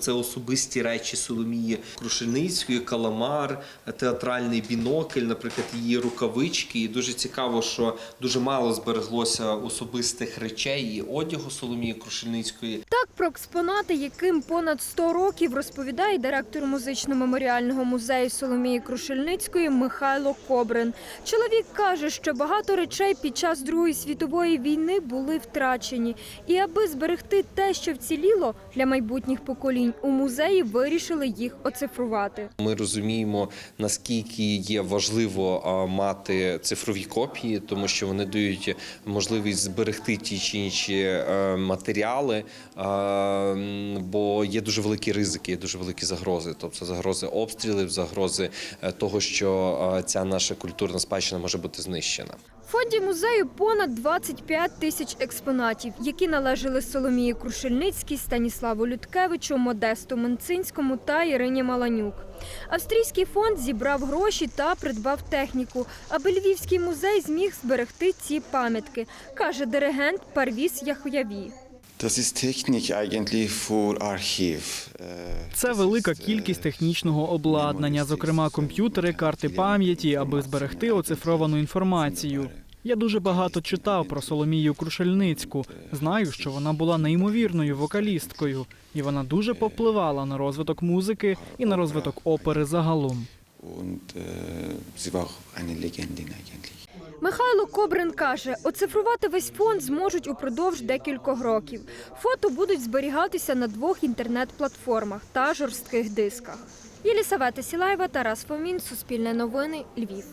Це особисті речі Соломії Крушельницької, каламар, театральний бінокль, наприклад, її рукавички. І дуже цікаво, що дуже мало збереглося особистих речей і одягу Соломії Крушельницької. Про експонати, яким понад 100 років розповідає директор музично-меморіального музею Соломії Крушельницької Михайло Кобрин. Чоловік каже, що багато речей під час Другої світової війни були втрачені, і аби зберегти те, що вціліло для майбутніх поколінь, у музеї вирішили їх оцифрувати. Ми розуміємо, наскільки є важливо мати цифрові копії, тому що вони дають можливість зберегти ті чи інші е, матеріали, бо є дуже великі ризики, є дуже великі загрози. Тобто загрози обстрілів, загрози е, того, що е, ця наша культурна спадщина може бути знищена. В фонді музею понад 25 тисяч експонатів, які належали Соломії Крушельницькій, Станіславу Людкевичу, Модесту Менцинському та Ірині Маланюк. Австрійський фонд зібрав гроші та придбав техніку, аби Львівський музей зміг зберегти ці пам'ятки, каже диригент Парвіс Яхояві. Äh, Це велика äh, кількість технічного обладнання, зокрема комп'ютери, карти пам'яті, аби зберегти оцифровану інформацію. Я дуже багато читав про Соломію Крушельницьку. Знаю, що вона була неймовірною вокалісткою, і вона дуже повпливала на розвиток музики і на розвиток опери загалом. Михайло Кобрин каже, оцифрувати весь фонд зможуть упродовж декількох років. Фото будуть зберігатися на двох інтернет-платформах та жорстких дисках. Єлісавета Сілаєва, Тарас Фомін, Суспільне новини, Львів.